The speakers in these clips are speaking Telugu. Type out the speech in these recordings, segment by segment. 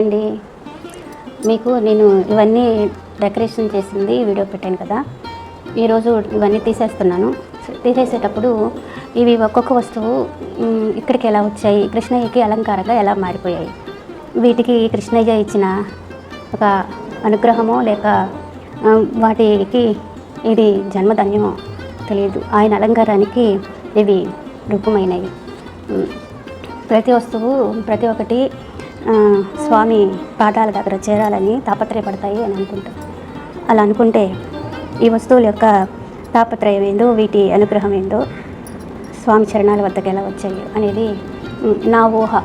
అండి. మీకు నేను ఇవన్నీ డెకరేషన్ చేసింది వీడియో పెట్టాను కదా. ఈరోజు ఇవన్నీ తీసేస్తున్నాను. తీసేసేటప్పుడు ఇవి ఒక్కొక్క వస్తువు ఇక్కడికి ఎలా వచ్చాయి కృష్ణయ్యకి అలంకారంగా ఎలా మారిపోయాయి. వీటికి కృష్ణయ్య ఇచ్చిన ఒక అనుగ్రహమో లేక వాటికి ఇది జన్మధన్యమో తెలియదు. ఆయన అలంకారానికి ఇవి రూపమైనవి. ప్రతి వస్తువు ప్రతి ఒక్కటి స్వామి పాదాల దగ్గర చేరాలని తాపత్రయపడతాయి అని అనుకుంటాం. అలా అనుకుంటే ఈ వస్తువుల యొక్క తాపత్రయం ఏందో వీటి అనుగ్రహం ఏందో స్వామి చరణాల వద్దకు ఎలా వచ్చాయి అనేది నా ఊహ.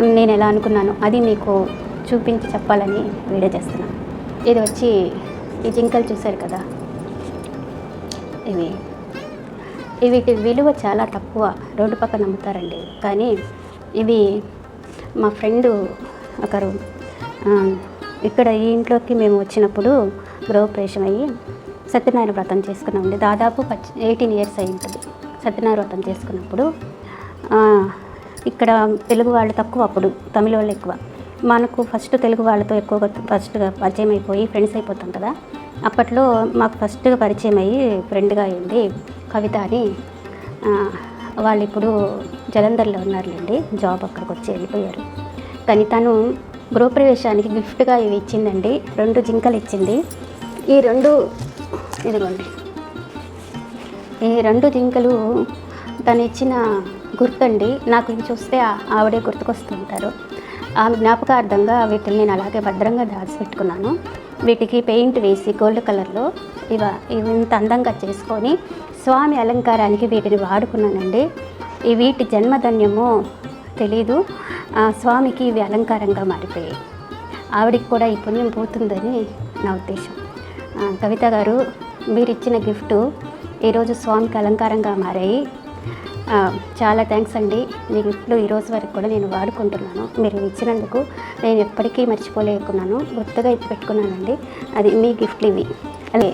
నేను ఎలా అనుకున్నాను అది మీకు చూపించి చెప్పాలని వీడియో చేస్తున్నాను. ఇది వచ్చి ఈ జింకలు చూశారు కదా? ఇవి వీటి విలువ చాలా తక్కువ. రోడ్డు పక్కన అమ్ముతారండి. కానీ ఇవి మా ఫ్రెండు ఒకరు ఇక్కడ ఈ ఇంట్లోకి మేము వచ్చినప్పుడు గృహప్రవేశం అయ్యి సత్యనారాయణ వ్రతం చేసుకున్నామండి. దాదాపు పచ్చి ఎయిటీన్ ఇయర్స్ అయి ఉంటుంది సత్యనారాయణ వ్రతం చేసుకున్నప్పుడు ఇక్కడ తెలుగు వాళ్ళు తక్కువ అప్పుడు తమిళ వాళ్ళు ఎక్కువ. మనకు ఫస్ట్ తెలుగు వాళ్ళతో ఎక్కువగా ఫస్ట్గా పరిచయం అయిపోయి ఫ్రెండ్స్ అయిపోతాం కదా. అప్పట్లో మాకు ఫస్ట్గా పరిచయం అయ్యి ఫ్రెండ్గా అయింది కవిత అని. వాళ్ళు ఇప్పుడు జలంధర్లో ఉన్నారులేండి. జాబ్ అక్కడికి వచ్చి వెళ్ళిపోయారు. కానీ తను గృహప్రవేశానికి గిఫ్ట్గా ఇవి ఇచ్చిందండి. రెండు జింకలు ఇచ్చింది. ఈ రెండు ఇదిగోండి. ఈ రెండు జింకలు తను ఇచ్చిన గుర్తండి. నాకు ఇవి చూస్తే ఆ- ఆవిడే గుర్తుకొస్తుంటారు ఆమె జ్ఞాపకార్థంగా వీటిని నేను అలాగే భద్రంగా దాచిపెట్టుకున్నాను. వీటికి పెయింట్ వేసి గోల్డ్ కలర్లో ఇవ ఇవి ఇంత అందంగా చేసుకొని స్వామి అలంకారానికి వీటిని వాడుకున్నానండి. ఈ వీటి జన్మధన్యమో తెలీదు. స్వామికి ఇవి అలంకారంగా మారిపోయాయి. ఆవిడికి కూడా ఈ పుణ్యం పోతుందని నా ఉద్దేశం. కవిత గారు మీరు ఇచ్చిన గిఫ్ట్ ఈరోజు స్వామికి అలంకారంగా మారాయి. చాలా థ్యాంక్స్ అండి. మీ గిఫ్ట్లు ఈరోజు వరకు కూడా నేను వాడుకుంటున్నాను. మీరు ఇచ్చినందుకు నేను ఎప్పటికీ మర్చిపోలేకున్నాను. గుర్తుగా ఎత్తి పెట్టుకున్నానండి. అది మీ గిఫ్ట్లు ఇవి. అదే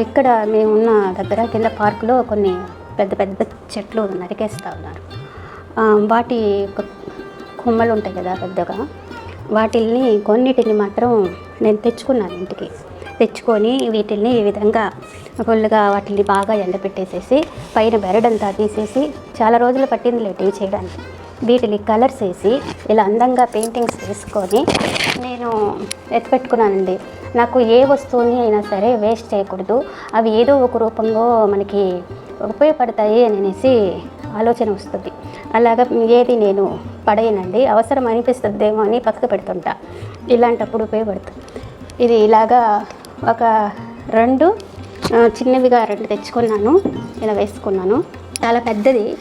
ఇక్కడ మేము ఉన్న దగ్గర కింద పార్కులో కొన్ని పెద్ద పెద్ద చెట్లు నరికేస్తూ ఉన్నారు వాటి కొమ్మలు ఉంటాయి కదా పెద్దగా. వాటిల్ని కొన్నిటిని మాత్రం నేను తెచ్చుకున్నాను ఇంటికి. తెచ్చుకొని వీటిల్ని ఈ విధంగా ఫుల్గా వాటిని బాగా ఎండబెట్టేసేసి పైన బెరడంతా తీసేసి చాలా రోజులు పట్టింది లేటివి ఇవి చేయడానికి. వీటిని కలర్స్ వేసి ఇలా అందంగా పెయింటింగ్స్ వేసుకొని నేను ఎత్తిపెట్టుకున్నానండి. నాకు ఏ వస్తువుని అయినా సరే వేస్ట్ చేయకూడదు. అవి ఏదో ఒక రూపంలో మనకి ఉపయోగపడతాయి అని అనేసి ఆలోచన వస్తుంది. అలాగా ఏది నేను పడేయనండి అవసరం అనిపిస్తుందేమో అని పక్కకు పెడుతుంటా. ఇలాంటప్పుడు ఉపయోగపడుతుంది. ఇది ఇలాగా ఒక రెండు చిన్నవిగా రెండు తెచ్చుకున్నాను. ఇలా వేసుకున్నాను. చాలా పెద్దది.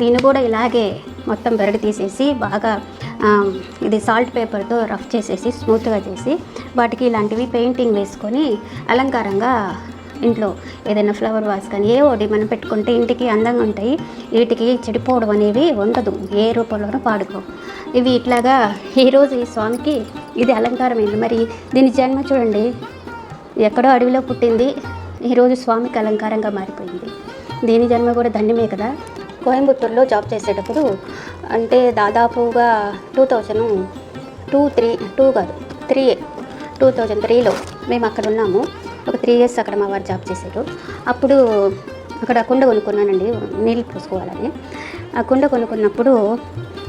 దీన్ని కూడా ఇలాగే మొత్తం బెరడు తీసేసి బాగా ఇది సాల్ట్ పేపర్తో రఫ్ చేసేసి స్మూత్గా చేసి వాటికి ఇలాంటివి పెయింటింగ్ వేసుకొని అలంకారంగా ఇంట్లో ఏదైనా ఫ్లవర్ వాస్ కానీ ఏ ఒకటి మనం పెట్టుకుంటే ఇంటికి అందంగా ఉంటాయి వీటికి చెడిపోవడం అనేవి ఉండదు ఏ రూపంలోనూ పాడుకో ఇవి ఇట్లాగా ఈరోజు ఈ స్వామికి ఇది అలంకారమైంది. మరి దీని జన్మ చూడండి ఎక్కడో అడవిలో పుట్టింది ఈరోజు స్వామికి అలంకారంగా మారిపోయింది. దీని జన్మ కూడా ధన్యమే కదా. కోయంబత్తూరులో జాబ్ చేసేటప్పుడు అంటే దాదాపుగా two thousand two three two కాదు త్రీ టూ థౌజండ్ త్రీలో మేము అక్కడ ఉన్నాము. ఒక త్రీ ఇయర్స్ అక్కడ మా వారు జాబ్ చేశారు. అప్పుడు అక్కడ కుండ కొనుక్కున్నానండి నీళ్ళు పోసుకోవాలని. ఆ కుండ కొనుక్కున్నప్పుడు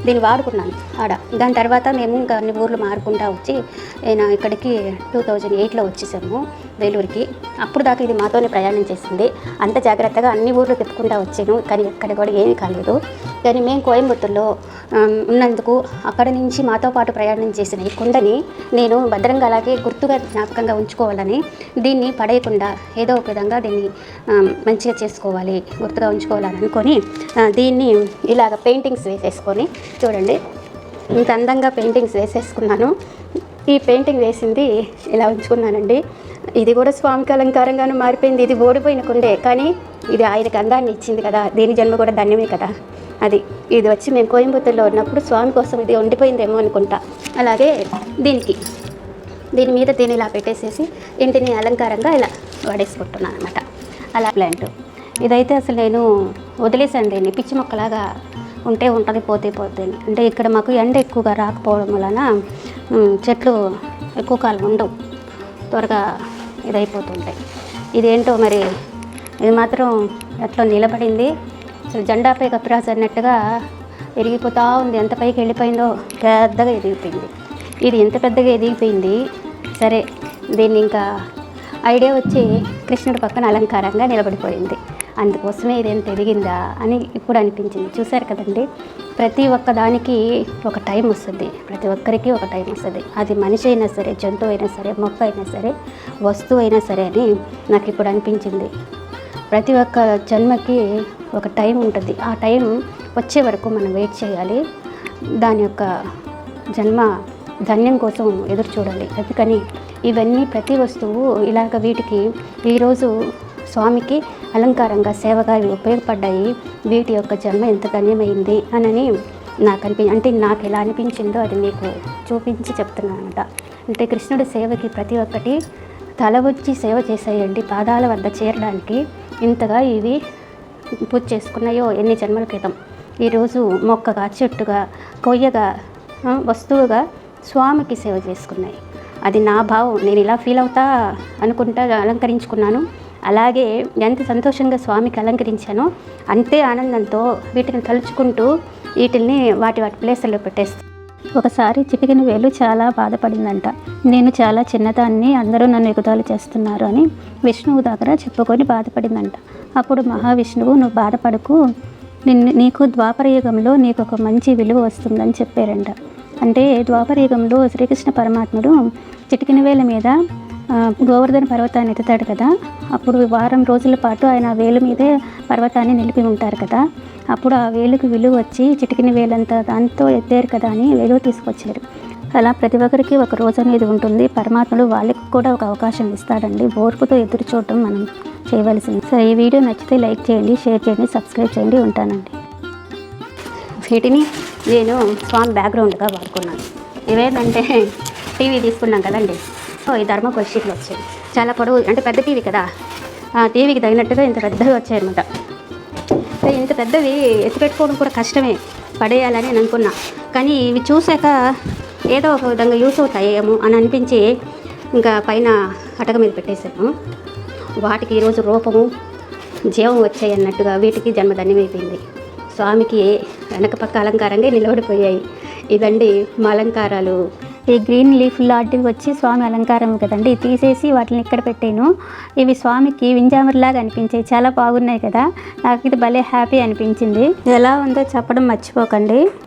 దీన్ని వాడుకున్నాను ఆడ. దాని తర్వాత మేము ఇంకా అన్ని ఊర్లు మారుకుంటా వచ్చి నేను ఇక్కడికి టూ థౌజండ్ ఎయిట్లో వచ్చేసాము వేలూరుకి. అప్పుడు దాకా ఇది మాతోనే ప్రయాణం చేసింది. అంత జాగ్రత్తగా అన్ని ఊర్లు తిప్పుకుంటా వచ్చాను. కానీ ఎక్కడ కూడా ఏమీ కాలేదు. కానీ మేము కోయంబత్తూరులో ఉన్నందుకు అక్కడ నుంచి మాతో పాటు ప్రయాణం చేసిన ఈ కుండని నేను భద్రంగా అలాగే గుర్తుగా జ్ఞాపకంగా ఉంచుకోవాలని దీన్ని పడేయకుండా ఏదో ఒక విధంగా దీన్ని మంచిగా చేసుకోవాలి గుర్తుగా ఉంచుకోవాలని అనుకొని దీన్ని ఇలాగ పెయింటింగ్స్ వేసేసుకొని చూడండి. ఇంత అందంగా పెయింటింగ్స్ వేసేసుకున్నాను. ఈ పెయింటింగ్ వేసింది ఇలా ఉంచుకున్నానండి. ఇది కూడా స్వామికి అలంకారంగాను మారిపోయింది. ఇది ఓడిపోయిన కుండే కానీ ఇది ఆయనకు అందాన్ని ఇచ్చింది కదా. దీని జన్మ కూడా ధన్యమే కదా. అది ఇది వచ్చి మేము కోయంబత్తూరులో ఉన్నప్పుడు స్వామి కోసం ఇది ఉండిపోయిందేమో అనుకుంటా. అలాగే దీనికి దీని మీద దీన్ని ఇలా పెట్టేసేసి ఇంటిని అలంకారంగా ఇలా వాడేసుకుంటున్నాను అనమాట అలా ప్లాంట్. ఇదైతే అసలు నేను వదిలేసాను దీన్ని పిచ్చి మొక్కలాగా ఉంటే ఉంటుంది పోతే పోతే. అంటే ఇక్కడ మాకు ఎండ ఎక్కువగా రాకపోవడం వలన చెట్లు ఎక్కువ కాలం ఉండవు. త్వరగా ఇదైపోతుంటాయి. ఇదేంటో మరి ఇది మాత్రం ఎట్లా నిలబడింది? అసలు జెండాపై కప్పిరాజు అన్నట్టుగా ఎరిగిపోతూ ఉంది. ఎంత పైకి వెళ్ళిపోయిందో పెద్దగా ఎదిగిపోయింది. ఇది ఎంత పెద్దగా ఎదిగిపోయింది? సరే దీన్ని ఇంకా ఐడియా వచ్చి కృష్ణుడి పక్కన అలంకారంగా నిలబడిపోయింది. అందుకోసమే ఇదేం తిరిగిందా అని ఇప్పుడు అనిపించింది. చూశారు కదండి ప్రతి ఒక్క దానికి ఒక టైం వస్తుంది. ప్రతి ఒక్కరికి ఒక టైం వస్తుంది. అది మనిషి అయినా సరే జంతువు అయినా సరే మొక్క అయినా సరే వస్తువు అయినా సరే అని నాకు ఇప్పుడు అనిపించింది. ప్రతి ఒక్క జన్మకి ఒక టైం ఉంటుంది. ఆ టైం వచ్చే వరకు మనం వెయిట్ చేయాలి. దాని యొక్క జన్మ ధన్యం కోసం ఎదురు చూడాలి. అందుకని ఇవన్నీ ప్రతి వస్తువు ఇలాగ వీటికి ఈరోజు స్వామికి అలంకారంగా సేవగా ఇవి ఉపయోగపడ్డాయి. వీటి యొక్క జన్మ ఎంత ధన్యమైంది అనని నాకు అనిపి అంటే నాకు ఎలా అనిపించిందో అది మీకు చూపించి చెప్తున్నాను అనమాట అంటే కృష్ణుడి సేవకి ప్రతి ఒక్కటి తల వచ్చి సేవ చేసేయండి. పాదాల వద్ద చేరడానికి ఇంతగా ఇవి పూజ చేసుకున్నాయో ఎన్ని జన్మల క్రితం. ఈరోజు మొక్కగా చెట్టుగా కొయ్యగా వస్తువుగా స్వామికి సేవ చేసుకున్నాయి. అది నా భావం. నేను ఇలా ఫీల్ అవుతా అనుకుంటా అలంకరించుకున్నాను. అలాగే ఎంత సంతోషంగా స్వామికి అలంకరించానో అంతే ఆనందంతో వీటిని తలుచుకుంటూ వీటిని వాటి వాటి ప్లేసుల్లో పెట్టేస్తాను ఒకసారి చిటికిన వేలు చాలా బాధపడిందంట. నేను చాలా చిన్నదాన్ని అందరూ నన్ను ఎగుతాలు చేస్తున్నారు అని విష్ణువు దగ్గర చెప్పుకొని బాధపడిందంట. అప్పుడు మహావిష్ణువు నువ్వు బాధపడకు. నిన్ను నీకు ద్వాపర యుగంలో నీకు ఒక మంచి విలువ వస్తుందని చెప్పారంట. అంటే ద్వాపర యుగంలో శ్రీకృష్ణ పరమాత్ముడు చిటికిన వేల మీద గోవర్ధన పర్వతాన్ని ఎత్తుతాడు కదా. అప్పుడు వారం రోజుల పాటు ఆయన ఆ వేలు మీదే పర్వతాన్ని నిలిపి ఉంటారు కదా. అప్పుడు ఆ వేలుకు విలువ వచ్చి చిటికిన వేలంత దాంతో ఎత్తారు కదా అని వేలు తీసుకొచ్చారు. అలా ప్రతి ఒక్కరికి ఒక రోజు అనేది ఉంటుంది. పరమాత్ముడు వాళ్ళకి కూడా ఒక అవకాశం ఇస్తాడండి. ఓర్పుతో ఎదురు చూడటం మనం చేయవలసింది. సరే ఈ వీడియో నచ్చితే లైక్ చేయండి షేర్ చేయండి సబ్స్క్రైబ్ చేయండి ఉంటానండి. వీటిని నేను స్వామి బ్యాక్గ్రౌండ్గా వాడుకున్నాను. ఇవేదంటే టీవీ తీసుకున్నాం కదండి. ఈ ధర్మకోల్ షీట్లు వచ్చాయి చాలా పొడవు అంటే పెద్ద టీవీ కదా. ఆ టీవీకి తగినట్టుగా ఇంత పెద్దవి వచ్చాయన్నమాట. ఇంత పెద్దవి ఎత్తిపెట్టుకోవడం కూడా కష్టమే పడేయాలని నేను అనుకున్నా. కానీ ఇవి చూశాక ఏదో ఒక విధంగా యూస్ అవుతాయేమో అని అనిపించి ఇంకా పైన అటక మీద పెట్టేశాను. వాటికి ఈరోజు రూపము జీవం వచ్చాయి అన్నట్టుగా వీటికి జన్మధన్యమైపోయింది స్వామికి వెనక పక్క అలంకారంగా నిలబడిపోయాయి. ఇదండి మా అలంకారాలు. ఈ గ్రీన్ లీఫ్ లాంటివి వచ్చి స్వామి అలంకారం కదండి. తీసేసి వాటిని ఇక్కడ పెట్టాను. ఇవి స్వామికి వింజామర్లాగా అనిపించాయి. చాలా బాగున్నాయి కదా. నాకు ఇది భలే హ్యాపీ అనిపించింది. ఎలా ఉందో చెప్పడం మర్చిపోకండి.